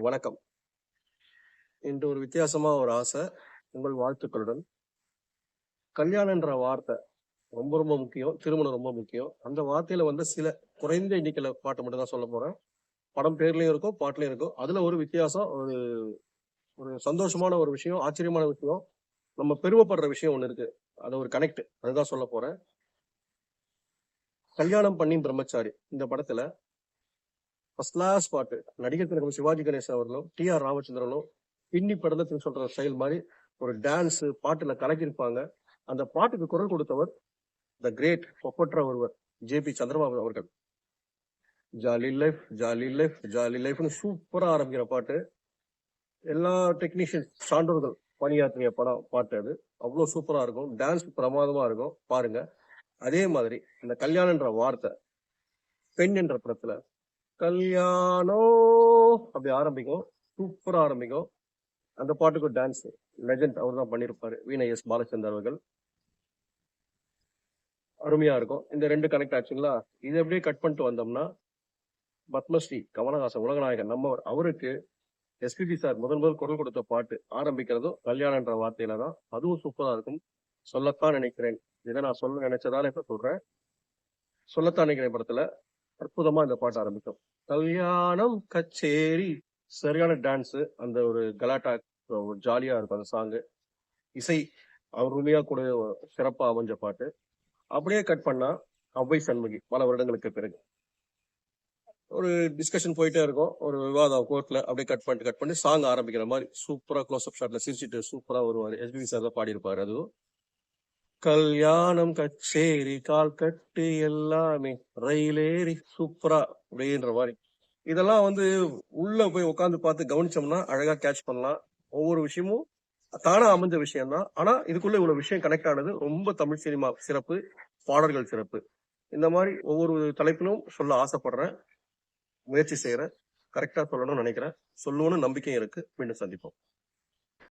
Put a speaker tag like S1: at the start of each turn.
S1: வணக்கம். இன்று ஒரு வித்தியாசமா ஒரு ஆசை உங்கள் வாழ்த்துக்களுடன். கல்யாணன்ற வார்த்தை ரொம்ப ரொம்ப முக்கியம் திருமணம் ரொம்ப முக்கியம். அந்த வார்த்தையில வந்து சில குறைந்த எண்ணிக்கையில பாட்டு மட்டும் தான் சொல்ல போறேன். படம் பேர்லயும் இருக்கும் பாட்டுலயும் இருக்கும். அதுல ஒரு வித்தியாசம் ஒரு ஒரு சந்தோஷமான ஒரு விஷயம் ஆச்சரியமான விஷயம் நம்ம பெருமைப்படுற விஷயம் ஒண்ணு இருக்கு. அது ஒரு கனெக்ட் அதுதான் சொல்ல போறேன். கல்யாணம் பண்ணி பிரம்மச்சாரி இந்த படத்துல ஃபர்ஸ்ட் கிளாஸ் பாட்டு. நடிகர் திலகம் சிவாஜி கணேசன் அவர்களும் டி. ஆர். ராமச்சந்திரனும் பின்னி படலத்துன்னு சொல்ற ஸ்டைல் மாதிரி ஒரு டான்ஸ் பாட்டுல கலக்கியிருப்பாங்க. அந்த பாட்டுக்கு குரல் கொடுத்தவர் த கிரேட் ஒப்பற்ற ஒருவர் ஜே. பி. சந்திரபாபு அவர்கள். Jolly life jolly life jolly லைஃப்னு சூப்பரா ஆரம்பிக்கிற பாட்டு. எல்லா டெக்னீஷியன் சான்றோர்கள் பணியாற்றிய படம் பாட்டு அது. அவ்வளோ சூப்பரா இருக்கும். டான்ஸ் பிரமாதமா இருக்கும். பாருங்க. அதே மாதிரி இந்த கல்யாணன்ற வார்த்தை பெண் என்ற படத்துல கல்யாணம் அப்படி ஆரம்பிக்கும். சூப்பரா ஆரம்பிக்கும். அந்த பாட்டுக்கு டான்ஸ் லெஜண்ட் அவர் தான் பண்ணியிருப்பாரு வீணை எஸ் பாலச்சந்தர் அவர்கள். அருமையா இருக்கும். இந்த ரெண்டு கனெக்ட் ஆச்சுங்களா? இதை எப்படியே கட் பண்ணிட்டு வந்தோம்னா பத்மஸ்ரீ கமலஹாசன் உலகநாயகன் நம்ம அவருக்கு எஸ்பிபி சார் முதல் முதல் குரல் கொடுத்த பாட்டு ஆரம்பிக்கிறதும் கல்யாணன்ற வார்த்தையில தான். அதுவும் சூப்பரா இருக்கும். சொல்லத்தான் நினைக்கிறேன். இதை நான் சொல்ல நினைச்சதால இப்ப சொல்றேன். சொல்லத்தான் நினைக்கிறேன் படத்துல. அற்புதமா இந்த பாட்டு ஆரம்பிக்கும். கல்யாணம் கச்சேரி. சரியான டான்ஸ் அந்த ஒரு கலாட்டா ஒரு ஜாலியா இருக்கும் அந்த சாங்கு இசை அருமையா கூட சிறப்பா அமைஞ்ச பாட்டு. அப்படியே கட் பண்ணா அவ்வை சண்முகி பல வருடங்களுக்கு பிறகு. ஒரு டிஸ்கஷன் போயிட்டே இருக்கும். ஒரு விவாதம் கோர்ட்ல அப்படியே கட் பண்ணிட்டு கட் பண்ணி சாங் ஆரம்பிக்கிற மாதிரி சூப்பரா க்ளோஸ் அப் ஷாட்ல சிரிச்சிட்டு சூப்பரா வருவாரு. எஸ்பிபி சார் தான் பாடியிருப்பாரு அதுவும். கல்யாணம் கச்சேரி கால் கட்டு எல்லாமே. ரயிலேறி சூப்பரா அப்படின்ற மாதிரி. இதெல்லாம் வந்து உள்ள போய் உட்காந்து பார்த்து கவனிச்சோம்னா அழகா கேட்ச் பண்ணலாம். ஒவ்வொரு விஷயமும் தானா அமைஞ்ச விஷயம் தான் ஆனா இதுக்குள்ள இவ்வளவு விஷயம் கனெக்ட் ஆனது ரொம்ப தமிழ் சினிமா சிறப்பு பாடல்கள் சிறப்பு. இந்த மாதிரி ஒவ்வொரு தலைப்பிலும் சொல்ல ஆசைப்படுறேன். முயற்சி செய்யறேன் கரெக்டா சொல்லணும்னு நினைக்கிறேன். சொல்லுவோன்னு நம்பிக்கையும் இருக்கு. மீண்டும் சந்திப்போம்.